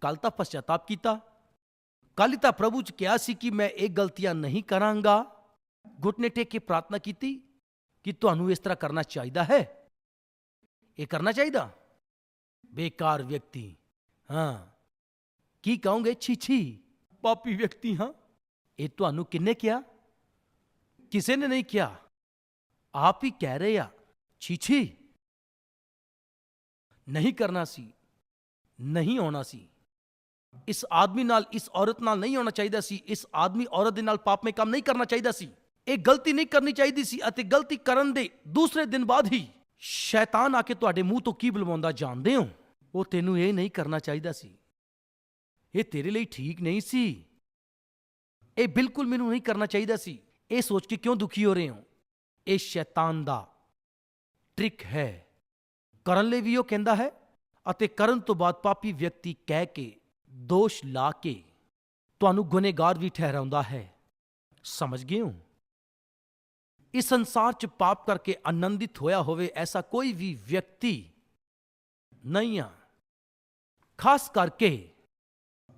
Speaker 1: ਕੱਲ ਤਾਂ ਪਛਤਾਪ ਕੀਤਾ ਕੱਲ ਤਾਂ ਪ੍ਰਭੂ ਚ ਕਿਹਾ ਸੀ ਕਿ ਮੈਂ ਇਹ ਗਲਤੀਆਂ ਨਹੀਂ ਕਰਾਂਗਾ। ਘੁਟਨੇ ਟੇਕ ਕੇ ਪ੍ਰਾਰਥਨਾ ਕੀਤੀ ਕਿ ਤੁਹਾਨੂੰ ਇਸ ਤਰ੍ਹਾਂ ਕਰਨਾ ਚਾਹੀਦਾ ਹੈ? ਇਹ ਕਰਨਾ ਚਾਹੀਦਾ? ਬੇਕਾਰ ਵਿਅਕਤੀ ਹਾਂ ਕੀ ਕਹੋਗੇ ਛੀ ਛੀ ਪਾਪੀ ਵਿਅਕਤੀ ਹਾਂ ਇਹ ਤੁਹਾਨੂੰ ਕਿੰਨੇ ਕਿਹਾ ਕਿਸੇ ਨੇ ਨਹੀਂ ਕਿਹਾ ਆਪ ਹੀ ਕਹਿ ਰਹੇ ਆ ਛੀ ਛੀ ਨਹੀਂ ਕਰਨਾ ਸੀ ਨਹੀਂ ਹੋਣਾ ਸੀ ਇਸ ਆਦਮੀ ਨਾਲ ਇਸ ਔਰਤ ਨਾਲ ਨਹੀਂ ਹੋਣਾ ਚਾਹੀਦਾ ਸੀ ਇਸ ਆਦਮੀ ਔਰਤ ਦੇ ਨਾਲ ਪਾਪਮੇ ਕੰਮ ਨਹੀਂ ਕਰਨਾ ਚਾਹੀਦਾ ਸੀ ਇਹ ਗਲਤੀ ਨਹੀਂ ਕਰਨੀ ਚਾਹੀਦੀ ਸੀ ਅਤੇ ਗਲਤੀ ਕਰਨ ਦੇ ਦੂਸਰੇ ਦਿਨ ਬਾਅਦ ਹੀ ਸ਼ੈਤਾਨ ਆ ਕੇ ਤੁਹਾਡੇ ਮੂੰਹ ਤੋਂ ਕੀ ਬੁਲਵਾਉਂਦਾ ਜਾਣਦੇ ਹੋ ਉਹ ਤੈਨੂੰ ਇਹ ਨਹੀਂ ਕਰਨਾ ਚਾਹੀਦਾ ਸੀ। ਇਹ ਤੇਰੇ ਲਈ ਠੀਕ ਨਹੀਂ ਸੀ। ਇਹ ਬਿਲਕੁਲ ਮੈਨੂੰ ਨਹੀਂ ਕਰਨਾ ਚਾਹੀਦਾ ਸੀ। ਇਹ ਸੋਚ ਕੇ ਕਿਉਂ ਦੁਖੀ ਹੋ ਰਹੇ ਹੋ? ਇਹ ਸ਼ੈਤਾਨ ਦਾ ਟ੍ਰਿਕ ਹੈ। ਕਰਨ ਲਈ ਵੀ ਉਹ ਕਹਿੰਦਾ ਹੈ ਅਤੇ ਕਰਨ ਤੋਂ ਬਾਅਦ ਪਾਪੀ ਵਿਅਕਤੀ ਕਹਿ ਕੇ, ਦੋਸ਼ ਲਾ ਕੇ ਤੁਹਾਨੂੰ ਗੁਨੇਗਾਰ ਵੀ ਠਹਿਰਾਉਂਦਾ ਹੈ। ਸਮਝ ਗਏ ਹੋ? ਇਸ ਸੰਸਾਰ 'ਚ ਪਾਪ ਕਰਕੇ ਆਨੰਦਿਤ ਹੋਇਆ ਹੋਵੇ ਐਸਾ ਕੋਈ ਵੀ ਵਿਅਕਤੀ ਨਹੀਂ ਆ। ਖਾਸ ਕਰਕੇ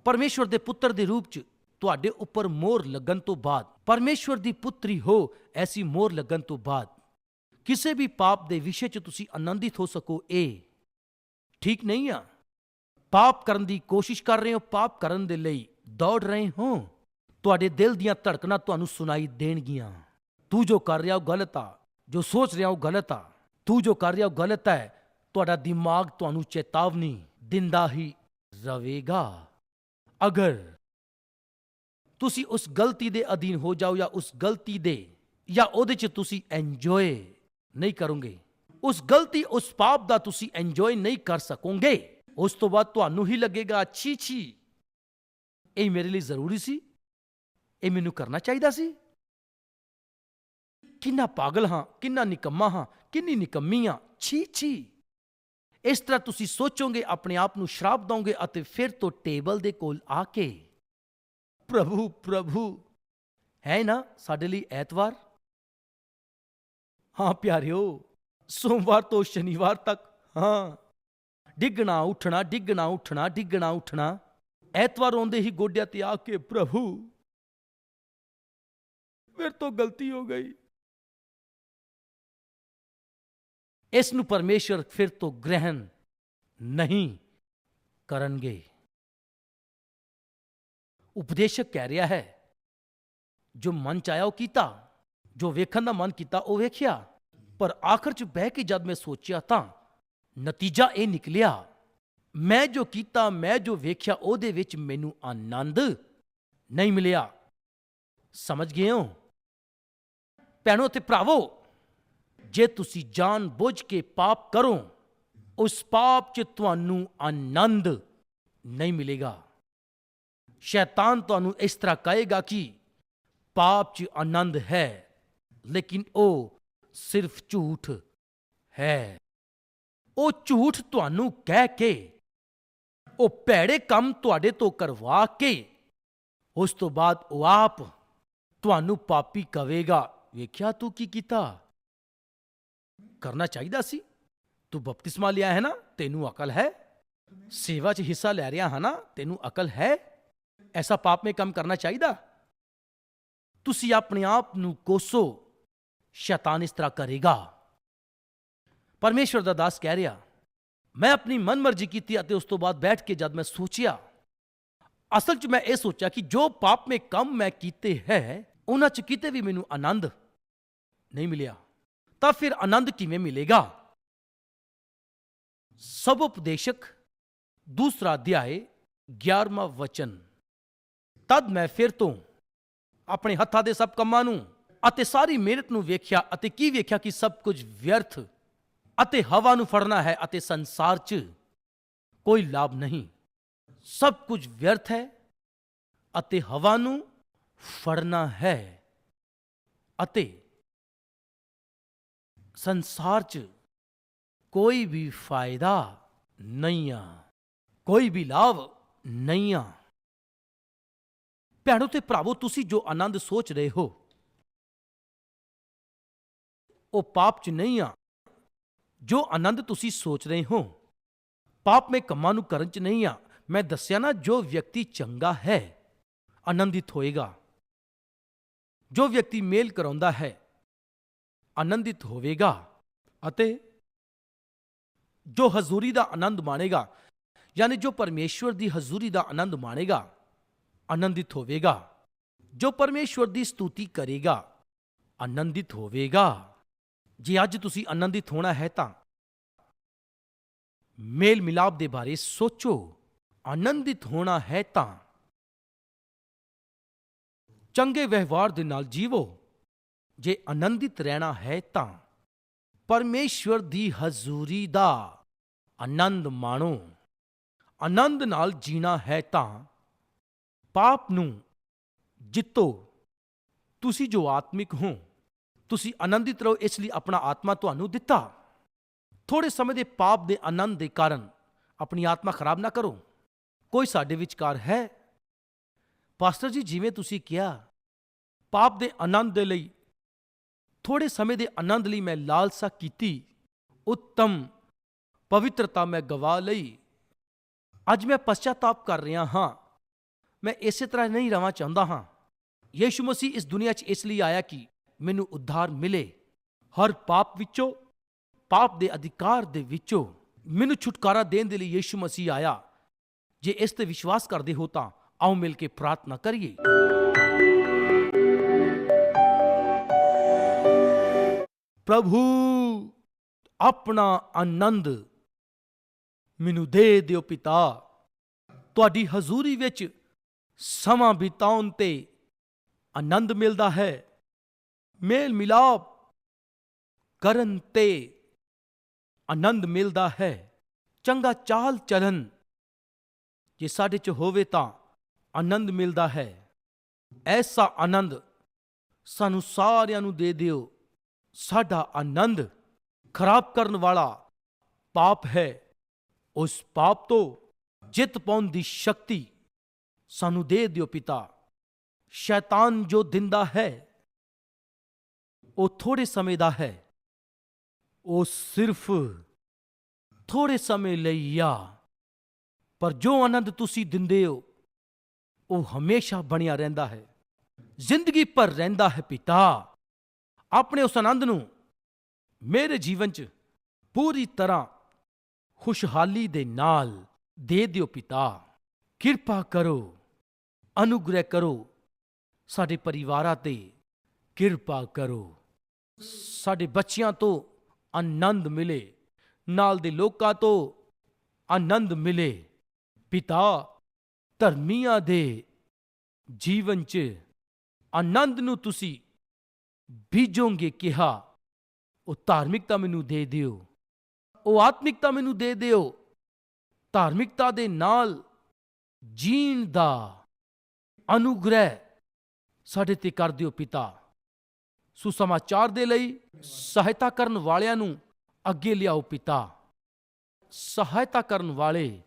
Speaker 1: ਪਰਮੇਸ਼ਵਰ ਦੇ ਪੁੱਤਰ ਦੇ ਰੂਪ 'ਚ ਤੁਹਾਡੇ ਉੱਪਰ ਮੋਹਰ ਲੱਗਣ ਤੋਂ ਬਾਅਦ, ਪਰਮੇਸ਼ਵਰ ਦੀ ਪੁੱਤਰੀ ਹੋ, ਐਸੀ ਮੋਹਰ ਲੱਗਣ ਤੋਂ ਬਾਅਦ। ਕਿਸੇ ਵੀ ਪਾਪ ਦੇ ਵਿਸ਼ੇ 'ਚ ਤੁਸੀਂ ਆਨੰਦਿਤ ਹੋ ਸਕੋ ਇਹ ਠੀਕ ਨਹੀਂ ਆ? ਪਾਪ ਕਰਨ ਦੀ ਕੋਸ਼ਿਸ਼ ਕਰ ਰਹੇ ਹੋ, ਪਾਪ ਕਰਨ ਦੇ ਲਈ ਦੌੜ ਰਹੇ ਹੋ। ਤੁਹਾਡੇ ਦਿਲ ਦੀਆਂ ਧੜਕਣਾਂ ਤੁਹਾਨੂੰ ਸੁਣਾਈ ਦੇਣਗੀਆਂ। ਤੂੰ ਜੋ ਕਰ ਰਿਹਾ ਉਹ ਗਲਤ ਆ, ਜੋ ਸੋਚ ਰਿਹਾ ਉਹ ਗਲਤ ਆ। ਤੂੰ ਜੋ ਕਰ ਰਿਹਾ ਉਹ ਗਲਤ ਹੈ, ਤੁਹਾਡਾ ਦਿਮਾਗ ਤੁਹਾਨੂੰ ਚੇਤਾਵਨੀ ਦਿੰਦਾ ਹੀ ਰਵੇਗਾ। ਅਗਰ ਤੁਸੀਂ ਉਸ ਗਲਤੀ ਦੇ ਅਧੀਨ ਹੋ ਜਾਓ ਜਾਂ ਉਸ ਗਲਤੀ ਦੇ ਜਾਂ ਉਹਦੇ 'ਚ ਤੁਸੀਂ ਐਂਜੋਏ ਨਹੀਂ ਕਰੋਗੇ, ਉਸ ਗਲਤੀ, ਉਸ ਪਾਪ ਦਾ ਤੁਸੀਂ ਇੰਜੋਏ ਨਹੀਂ ਕਰ ਸਕੋਗੇ, ਉਸ ਤੋਂ ਬਾਅਦ ਤੁਹਾਨੂੰ ਹੀ ਲੱਗੇਗਾ, ਛੀ ਛੀ, ਇਹ ਮੇਰੇ ਲਈ ਜ਼ਰੂਰੀ ਸੀ, ਇਹ ਮੈਨੂੰ ਕਰਨਾ ਚਾਹੀਦਾ ਸੀ। ਕਿੰਨਾ ਪਾਗਲ ਹਾਂ, ਕਿੰਨਾ ਨਿਕੰਮਾ ਹਾਂ, ਕਿੰਨੀ ਨਿਕੰਮੀ ਹਾਂ, ਛੀ ਛੀ। ਇਸ ਤਰ੍ਹਾਂ ਤੁਸੀਂ ਸੋਚੋਗੇ ਆਪਣੇ ਆਪ ਨੂੰ ਸ਼ਰਾਪ ਦੋਗੇ ਅਤੇ ਫਿਰ ਤੋਂ ਟੇਬਲ ਦੇ ਕੋਲ ਆ ਕੇ ਪ੍ਰਭੂ ਪ੍ਰਭੂ। ਹੈ ਨਾ ਸਾਡੇ ਲਈ ਐਤਵਾਰ? ਹਾਂ ਪਿਆਰਿਓ ਸੋਮਵਾਰ ਤੋਂ ਸ਼ਨੀਵਾਰ ਤੱਕ ਹਾਂ। ਡਿੱਗਣਾ ਉੱਠਣਾ ਡਿੱਗਣਾ ਉੱਠਣਾ ਡਿੱਗਣਾ ਉੱਠਣਾ। ਐਤਵਾਰ ਆਉਂਦੇ ਹੀ ਗੋਡਿਆਂ ਤੇ ਆ ਕੇ ਪ੍ਰਭੂ। ਫਿਰ ਤੋਂ ਗਲਤੀ ਹੋ ਗਈ। ਇਸ ਨੂੰ ਪਰਮੇਸ਼ਰ ਫਿਰ ਤੋਂ ਗ੍ਰਹਿਣ ਨਹੀਂ ਕਰਨਗੇ। ਉਪਦੇਸ਼ਕ ਕਹਿ ਰਿਹਾ ਹੈ, ਜੋ ਮਨ ਚਾਹਿਆ ਉਹ ਕੀਤਾ, ਜੋ ਵੇਖਣ ਦਾ ਮਨ ਕੀਤਾ ਉਹ ਵੇਖਿਆ, ਪਰ ਆਖਰ ਚ ਬਹਿ ਕੇ ਜਦ ਮੈਂ ਸੋਚਿਆ ਤਾਂ ਨਤੀਜਾ ਇਹ ਨਿਕਲਿਆ, ਮੈਂ ਜੋ ਕੀਤਾ, ਮੈਂ ਜੋ ਵੇਖਿਆ, ਉਹਦੇ ਵਿੱਚ ਮੈਨੂੰ ਆਨੰਦ ਨਹੀਂ ਮਿਲਿਆ। ਸਮਝ ਗਏ ਹੋ? ਭੈਣੋ ਤੇ ਭਰਾਵੋ ਜੇ ਤੁਸੀਂ ਜਾਣ ਬੁੱਝ ਕੇ ਪਾਪ ਕਰੋ, ਉਸ ਪਾਪ 'ਚ ਤੁਹਾਨੂੰ ਆਨੰਦ ਨਹੀਂ ਮਿਲੇਗਾ। ਸ਼ੈਤਾਨ ਤੁਹਾਨੂੰ ਇਸ ਤਰ੍ਹਾਂ ਕਹੇਗਾ ਕਿ ਪਾਪ 'ਚ ਆਨੰਦ ਹੈ, ਲੇਕਿਨ ਉਹ ਸਿਰਫ ਝੂਠ ਹੈ। ਉਹ ਝੂਠ ਤੁਹਾਨੂੰ ਕਹਿ ਕੇ, ਉਹ ਭੈੜੇ ਕੰਮ ਤੁਹਾਡੇ ਤੋਂ ਕਰਵਾ ਕੇ, ਉਸ ਤੋਂ ਬਾਅਦ ਉਹ ਆਪ ਤੁਹਾਨੂੰ ਪਾਪੀ ਕਵੇਗਾ। ਵੇਖਿਆ ਤੂੰ ਕੀ ਕੀਤਾ? ਕਰਨਾ ਚਾਹੀਦਾ ਸੀ। ਤੂੰ ਬਪਤਿਸਮਾ ਲਿਆ ਹੈ ਨਾ, ਤੈਨੂੰ ਅਕਲ ਹੈ। ਸੇਵਾ 'ਚ ਹਿੱਸਾ ਲੈ ਰਿਹਾ ਹੈ ਨਾ, ਤੈਨੂੰ ਅਕਲ ਹੈ। ਐਸਾ ਪਾਪ ਪਾਪਮੇ ਕੰਮ ਕਰਨਾ ਚਾਹੀਦਾ। ਤੁਸੀਂ ਆਪਣੇ ਆਪ ਨੂੰ ਕੋਸੋ, ਸ਼ੈਤਾਨ ਇਸ ਤਰ੍ਹਾਂ ਕਰੇਗਾ। ਪਰਮੇਸ਼ਵਰ ਦਾ ਦਾਸ ਕਹਿ ਰਿਹਾ, ਮੈਂ ਆਪਣੀ ਮਨਮਰਜ਼ੀ ਕੀਤੀ ਅਤੇ ਉਸ ਤੋਂ ਬਾਅਦ ਬੈਠ ਕੇ ਜਦ ਮੈਂ ਸੋਚਿਆ, ਅਸਲ 'ਚ ਮੈਂ ਇਹ ਸੋਚਿਆ ਕਿ ਜੋ ਪਾਪ ਪਾਪਮੇ ਕੰਮ ਮੈਂ ਕੀਤੇ ਹੈ, ਉਹਨਾਂ 'ਚ ਕਿਤੇ ਵੀ ਮੈਨੂੰ ਆਨੰਦ ਨਹੀਂ ਮਿਲਿਆ। ਤਾਂ ਫਿਰ ਆਨੰਦ ਕਿਵੇਂ ਮਿਲੇਗਾ? ਸਭ ਉਪਦੇਸ਼ਕ, ਦੂਸਰਾ ਅਧਿਆਏ 11ਵਾਂ ਵਚਨ। ਤਦ ਮੈਂ ਫਿਰ ਤੋਂ ਆਪਣੇ ਹੱਥਾਂ ਦੇ ਸਭ ਕੰਮਾਂ ਨੂੰ ਅਤੇ ਸਾਰੀ ਮਿਹਨਤ ਨੂੰ ਵੇਖਿਆ ਅਤੇ ਕੀ ਵੇਖਿਆ ਕਿ ਸਭ ਕੁਝ ਵਿਅਰਥ ਅਤੇ ਹਵਾ ਨੂੰ ਫੜਨਾ ਹੈ ਅਤੇ ਸੰਸਾਰ 'ਚ ਕੋਈ ਲਾਭ ਨਹੀਂ। ਸਭ ਕੁਝ ਵਿਅਰਥ ਹੈ ਅਤੇ ਹਵਾ ਨੂੰ ਫੜਨਾ ਹੈ ਅਤੇ ਸੰਸਾਰ 'ਚ ਕੋਈ ਵੀ ਫਾਇਦਾ ਨਹੀਂ ਆ, ਕੋਈ ਵੀ ਲਾਭ ਨਹੀਂ ਆ। ਭੈਣੋ ਤੇ ਭਰਾਵੋ, ਤੁਸੀਂ ਜੋ ਆਨੰਦ ਸੋਚ ਰਹੇ ਹੋ, ਉਹ ਪਾਪ 'ਚ ਨਹੀਂ ਆ। ਜੋ ਆਨੰਦ ਤੁਸੀਂ ਸੋਚ ਰਹੇ ਹੋ, ਪਾਪ ਮੇ ਕੰਮਾਂ ਨੂੰ ਕਰਨ 'ਚ ਨਹੀਂ ਆ। ਮੈਂ ਦੱਸਿਆ ਨਾ, ਜੋ ਵਿਅਕਤੀ ਚੰਗਾ ਹੈ, ਆਨੰਦਿਤ ਹੋਏਗਾ। ਜੋ ਵਿਅਕਤੀ ਮੇਲ ਕਰਾਉਂਦਾ ਹੈ ਆਨੰਦਿਤ ਹੋਵੇਗਾ ਅਤੇ ਜੋ ਹਜ਼ੂਰੀ ਦਾ ਆਨੰਦ ਮਾਣੇਗਾ, ਯਾਨੀ ਜੋ ਪਰਮੇਸ਼ਵਰ ਦੀ ਹਜ਼ੂਰੀ ਦਾ ਆਨੰਦ ਮਾਣੇਗਾ, ਆਨੰਦਿਤ ਹੋਵੇਗਾ। ਜੋ ਪਰਮੇਸ਼ਵਰ ਦੀ ਸਤੁਤੀ ਕਰੇਗਾ, ਆਨੰਦਿਤ ਹੋਵੇਗਾ। ਜੇ ਅੱਜ ਤੁਸੀਂ ਆਨੰਦਿਤ ਹੋਣਾ ਹੈ ਤਾਂ ਮੇਲ ਮਿਲਾਪ ਦੇ ਬਾਰੇ ਸੋਚੋ, ਆਨੰਦਿਤ ਹੋਣਾ ਹੈ ਤਾਂ ਚੰਗੇ ਵਿਵਹਾਰ ਦੇ ਨਾਲ ਜੀਵੋ। ਜੇ ਆਨੰਦਿਤ ਰਹਿਣਾ ਹੈ ਤਾਂ ਪਰਮੇਸ਼ਵਰ ਦੀ ਹਜ਼ੂਰੀ ਦਾ ਆਨੰਦ ਮਾਣੋ। ਆਨੰਦ ਨਾਲ ਜੀਣਾ ਹੈ ਤਾਂ ਪਾਪ ਨੂੰ ਜਿੱਤੋ। ਤੁਸੀਂ ਜੋ ਆਤਮਿਕ ਹੋ, ਤੁਸੀਂ ਆਨੰਦਿਤ ਰਹੋ, ਇਸ ਲਈ ਆਪਣਾ ਆਤਮਾ ਤੁਹਾਨੂੰ ਦਿੱਤਾ। ਥੋੜੇ ਸਮੇਂ ਦੇ ਪਾਪ ਦੇ ਆਨੰਦ ਦੇ ਕਾਰਨ ਆਪਣੀ ਆਤਮਾ ਖਰਾਬ ਨਾ ਕਰੋ। ਕੋਈ ਸਾਡੇ ਵਿਚਕਾਰ ਹੈ? ਪਾਸਟਰ ਜੀ, ਜਿਵੇਂ ਤੁਸੀਂ ਕਿਹਾ, ਪਾਪ ਦੇ ਆਨੰਦ ਦੇ ਲਈ ਥੋੜੇ ਸਮੇਂ ਦੇ ਆਨੰਦ ਲਈ ਮੈਂ ਲਾਲਸਾ ਕੀਤੀ। ਉੱਤਮ ਪਵਿੱਤਰਤਾ ਮੈਂ ਗਵਾ ਲਈ। ਅੱਜ ਮੈਂ ਪਛਤਾਪ ਕਰ ਰਿਹਾ ਹਾਂ। ਮੈਂ ਇਸੇ ਤਰ੍ਹਾਂ ਨਹੀਂ ਰਹਿਣਾ ਚਾਹੁੰਦਾ ਹਾਂ। ਯਿਸੂ ਮਸੀਹ ਇਸ ਦੁਨੀਆ 'ਚ ਇਸ ਲਈ ਆਇਆ ਕਿ ਮੈਨੂੰ ਉਧਾਰ ਮਿਲੇ। ਹਰ ਪਾਪ ਵਿੱਚੋਂ, ਪਾਪ ਦੇ ਅਧਿਕਾਰ ਦੇ ਵਿੱਚੋਂ ਮੈਨੂੰ ਛੁਟਕਾਰਾ ਦੇਣ ਦੇ ਲਈ ਯਿਸੂ ਮਸੀਹ ਆਇਆ। ਜੇ ਇਸ ਤੇ ਵਿਸ਼ਵਾਸ ਕਰਦੇ ਹੋ ਤਾਂ ਆਓ ਮਿਲ ਕੇ ਪ੍ਰਾਰਥਨਾ ਕਰੀਏ। ਪ੍ਰਭੂ, ਆਪਣਾ ਆਨੰਦ ਮੈਨੂੰ ਦੇ ਦਿਓ ਪਿਤਾ। ਤੁਹਾਡੀ ਹਜ਼ੂਰੀ ਵਿੱਚ ਸਮਾਂ ਬਿਤਾਉਣ ਤੇ ਆਨੰਦ ਮਿਲਦਾ ਹੈ। ਮੇਲ ਮਿਲਾਪ ਕਰਨ ਤੇ ਆਨੰਦ ਮਿਲਦਾ ਹੈ। ਚੰਗਾ ਚਾਲ ਚਲਨ ਜੇ ਸਾਡੇ ਚ ਹੋਵੇ ਤਾਂ ਆਨੰਦ ਮਿਲਦਾ ਹੈ। ਐਸਾ ਆਨੰਦ ਸਾਨੂੰ ਸਾਰਿਆਂ ਨੂੰ ਦੇ ਦਿਓ। ਸਾਡਾ ਆਨੰਦ ਖਰਾਬ ਕਰਨ ਵਾਲਾ ਪਾਪ ਹੈ। ਉਸ ਪਾਪ ਤੋਂ ਜਿੱਤ ਪਾਉਣ ਦੀ ਸ਼ਕਤੀ ਸਾਨੂੰ ਦੇ ਦਿਓ ਪਿਤਾ। ਸ਼ੈਤਾਨ ਜੋ ਦਿੰਦਾ ਹੈ, ਉਹ ਥੋੜੇ ਸਮੇਂ ਦਾ ਹੈ। ਉਹ ਸਿਰਫ ਥੋੜੇ ਸਮੇਂ ਲਈ ਆ। ਪਰ ਜੋ ਆਨੰਦ ਤੁਸੀਂ ਦਿੰਦੇ ਹੋ, ਉਹ ਹਮੇਸ਼ਾ ਬਣਿਆ ਰਹਿੰਦਾ ਹੈ। ਜ਼ਿੰਦਗੀ ਭਰ ਰਹਿੰਦਾ ਹੈ ਪਿਤਾ। ਆਪਣੇ ਉਸ ਆਨੰਦ ਨੂੰ ਮੇਰੇ ਜੀਵਨ 'ਚ ਪੂਰੀ ਤਰ੍ਹਾਂ ਖੁਸ਼ਹਾਲੀ ਦੇ ਨਾਲ ਦੇ ਦਿਓ ਪਿਤਾ। ਕਿਰਪਾ ਕਰੋ, ਅਨੁਗ੍ਰਹਿ ਕਰੋ, ਸਾਡੇ ਪਰਿਵਾਰਾਂ ਤੇ ਕਿਰਪਾ ਕਰੋ। ਸਾਡੇ ਬੱਚਿਆਂ ਤੋਂ ਆਨੰਦ ਮਿਲੇ, ਨਾਲ ਦੇ ਲੋਕਾਂ ਤੋਂ ਆਨੰਦ ਮਿਲੇ। ਪਿਤਾ, ਧਰਮੀਆਂ ਦੇ ਜੀਵਨ 'ਚ ਆਨੰਦ ਨੂੰ ਤੁਸੀਂ ਬੀਜੋਗੇ ਕਿਹਾ, ਉਹ ਧਾਰਮਿਕਤਾ ਮੈਨੂੰ ਦੇ ਦਿਓ। ਉਹ ਆਤਮਿਕਤਾ ਮੈਨੂੰ ਦੇ ਦਿਓ। ਧਾਰਮਿਕਤਾ ਦੇ ਨਾਲ ਜੀਣ ਦਾ ਅਨੁਗ੍ਰਹਿ ਸਾਡੇ ਤੇ ਕਰ ਦਿਓ ਪਿਤਾ। ਸੁਸਮਾਚਾਰ ਦੇ ਲਈ ਸਹਾਇਤਾ ਕਰਨ ਵਾਲਿਆਂ ਨੂੰ ਅੱਗੇ ਲਿਆਓ ਪਿਤਾ। ਸਹਾਇਤਾ ਕਰਨ ਵਾਲੇ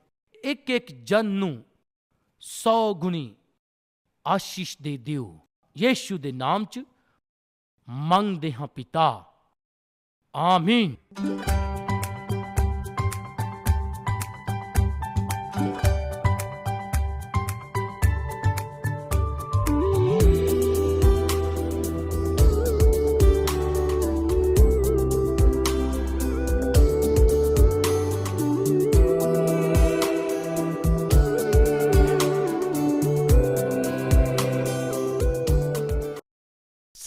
Speaker 1: ਇੱਕ ਇੱਕ ਜਨ ਨੂੰ 100 ਗੁਣੀ ਆਸ਼ੀਸ਼ ਦੇ ਦਿਓ। ਯੀਸ਼ੂ ਦੇ ਨਾਮ 'ਚ ਮੰਗਦੇ ਹਾਂ ਪਿਤਾ। ਆਮੀਨ।